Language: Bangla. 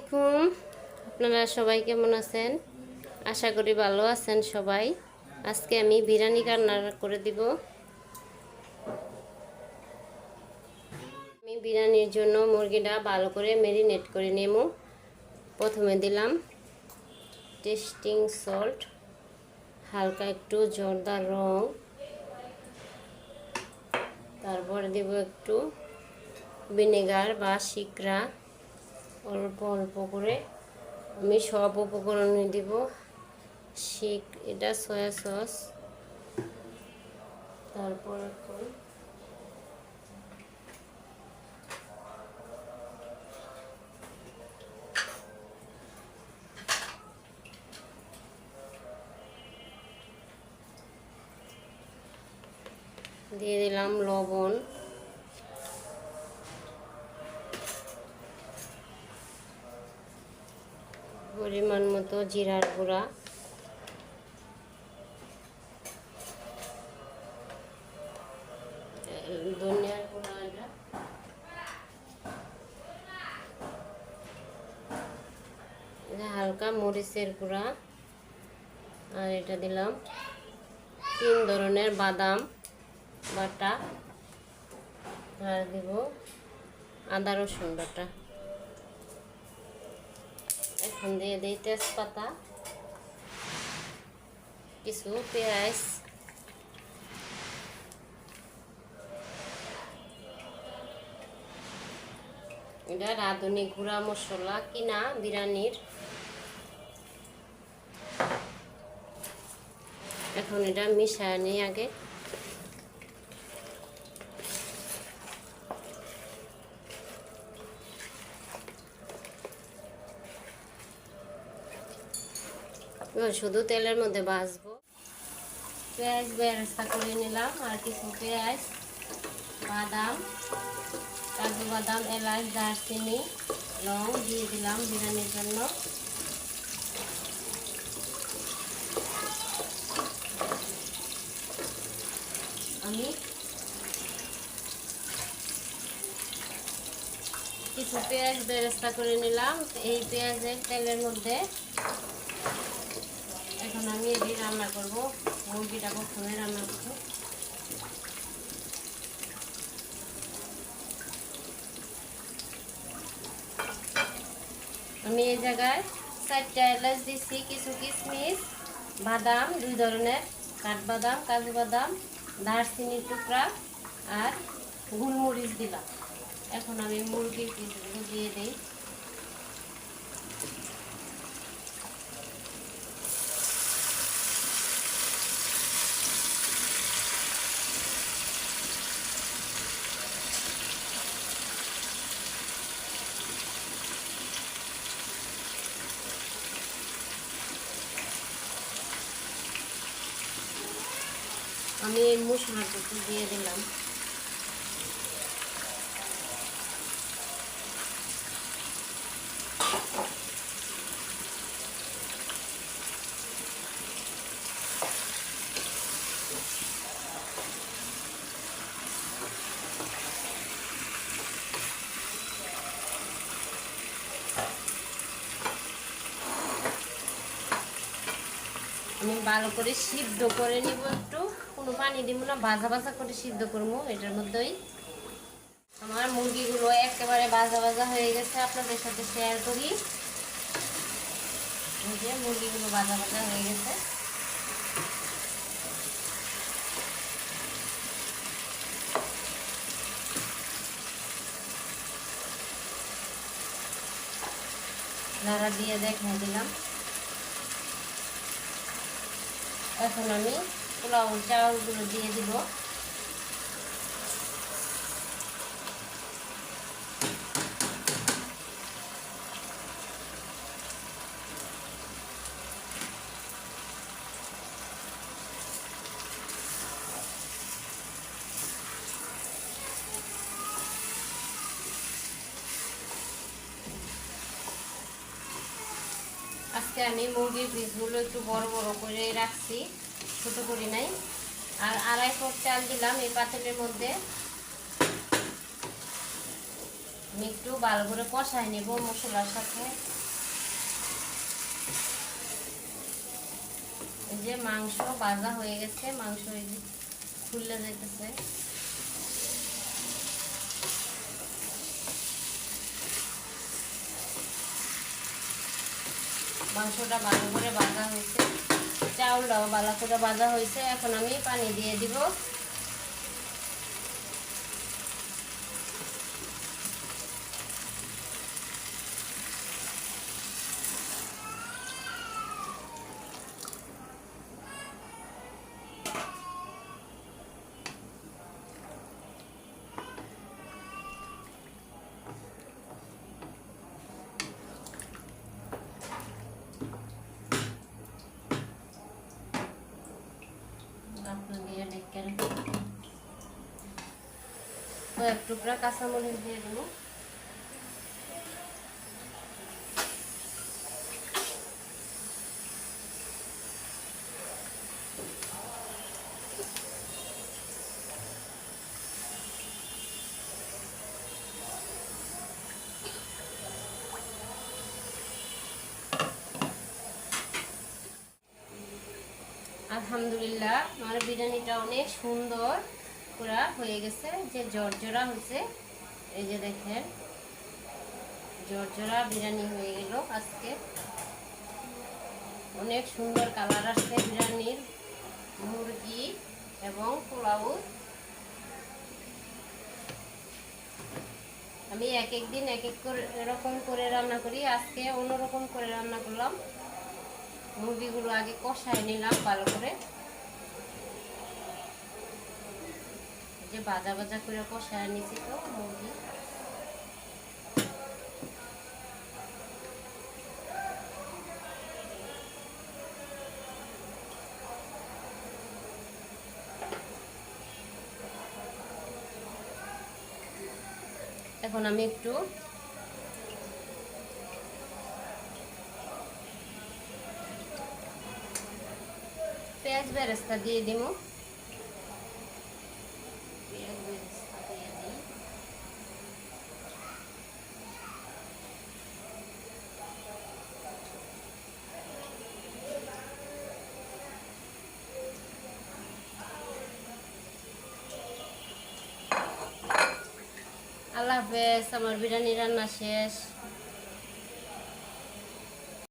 আলাইকুম। আপনারা সবাই কেমন আছেন? আশা করি ভালো আছেন সবাই। আজকে আমি বিরিয়ানি রান্না করে দিব। আমি বিরিয়ানির জন্য মুরগিটা ভালো করে মেরিনেট করে নেব। প্রথমে দিলাম টেস্টিং সল্ট হালকা একটু জর্দার রং। তারপর দেব একটু ভিনেগার বা শিকরা অল্প অল্প করে আমি সব উপকরণে দিব। শিক, এটা সয়া সস। তারপর এখন দিয়ে দিলাম লবণ। পরিমাণ মতো জিরার গুঁড়া। ধনিয়ার গুঁড়া হালকা মরিচের গুঁড়া। আর এটা দিলাম তিন ধরনের বাদাম বাটা। আর দিব আদা রসুন বাটা। এখন দিয়ে দিই তেজপাতা কিছু পেঁয়াজ এটা রাঁধুনি গুঁড়া মশলা কিনা বিরিয়ানির এখন এটা মিশায় নিই আগে শুধু তেলের মধ্যে ভাজবো। পেঁয়াজ বেরেস্তা করে নিলাম, আর কিছু পেঁয়াজ, বাদাম, কাজু বাদাম, এলাচ, দারচিনি লং দিয়ে দিলাম বিরিয়ানির জন্য। আমি কিছু পেঁয়াজ বেরেস্তা করে নিলাম। এই পেঁয়াজের তেলের মধ্যে এখন আমি এটি রান্না করব। মুরগিটা প্রথমে রান্না করব। আমি এই জায়গায় চারটা এলাচ দিচ্ছি কিছু কিশমিশ বাদাম, দুই ধরনের কাঠবাদাম, কাজু বাদাম, দারচিনির টুকরা আর গোলমরিচ দিলাম। এখন আমি মুরগির পিসগুলো দিয়ে দিই। আমি এই মশলাটুকু দিয়ে দিলাম। আমি ভালো করে সিদ্ধ করে নিব একটু। কোনো পানি দিব না, ভাজা ভাজা করে সিদ্ধ করব, এটার মধ্যেই। আমার মুরগিগুলো একেবারে ভাজা ভাজা হয়ে গেছে, আপনাদের সাথে শেয়ার করি। যে মুরগিগুলো ভাজা ভাজা হয়ে গেছে। নাড়া দিয়ে দেখাই দিলাম। এখন আমি পোলাও চাউলগুলো দিয়ে দিব। আজকে আমি মুরগির পিসগুলো একটু বড় বড় করে রাখছি, ছোট করি নাই। আর আড়াই পট চাল দিলাম এই পাতিলের মধ্যে। আমি একটু ভালো করে কষাই নেব মশলার সাথে। যে মাংস ভাজা হয়ে গেছে, মাংস খুললে যাইতেছে। মাংসটা ভালো করে বাঁধা হয়েছে। চাউলটাও ভালো করে বাঁধা হয়েছে। এখন আমি পানি দিয়ে দিব। দেখেন। তো এক টুকরা কাঁচামরিচ দিয়ে দেবো। আলহামদুলিল্লাহ, আমার বিরিয়ানিটা অনেক সুন্দর পুরা হয়ে গেছে। যে জর্জরা হয়েছে এই যে দেখেন, জর্জরা বিরিয়ানি হয়ে গেল আজকে। অনেক সুন্দর কালার আসছে বিরিয়ানির, মুরগি এবং পোলাও। আমি এক এক দিন এক এক করে এরকম করে রান্না করি, আজকে অন্যরকম করে রান্না করলাম। মুরগিগুলো আগে কষায় নিলাম ভালো করে। যে বাজা বাজা করে কষায় নিছি তো মুরগি। এখন আমি একটু পেঁয়াজ বেরেস্তা দিয়ে দিব পেঁয়াজ বেরেস্তা আল্লাহ হাফেজ আমার বিরিয়ানি রান্না শেষ।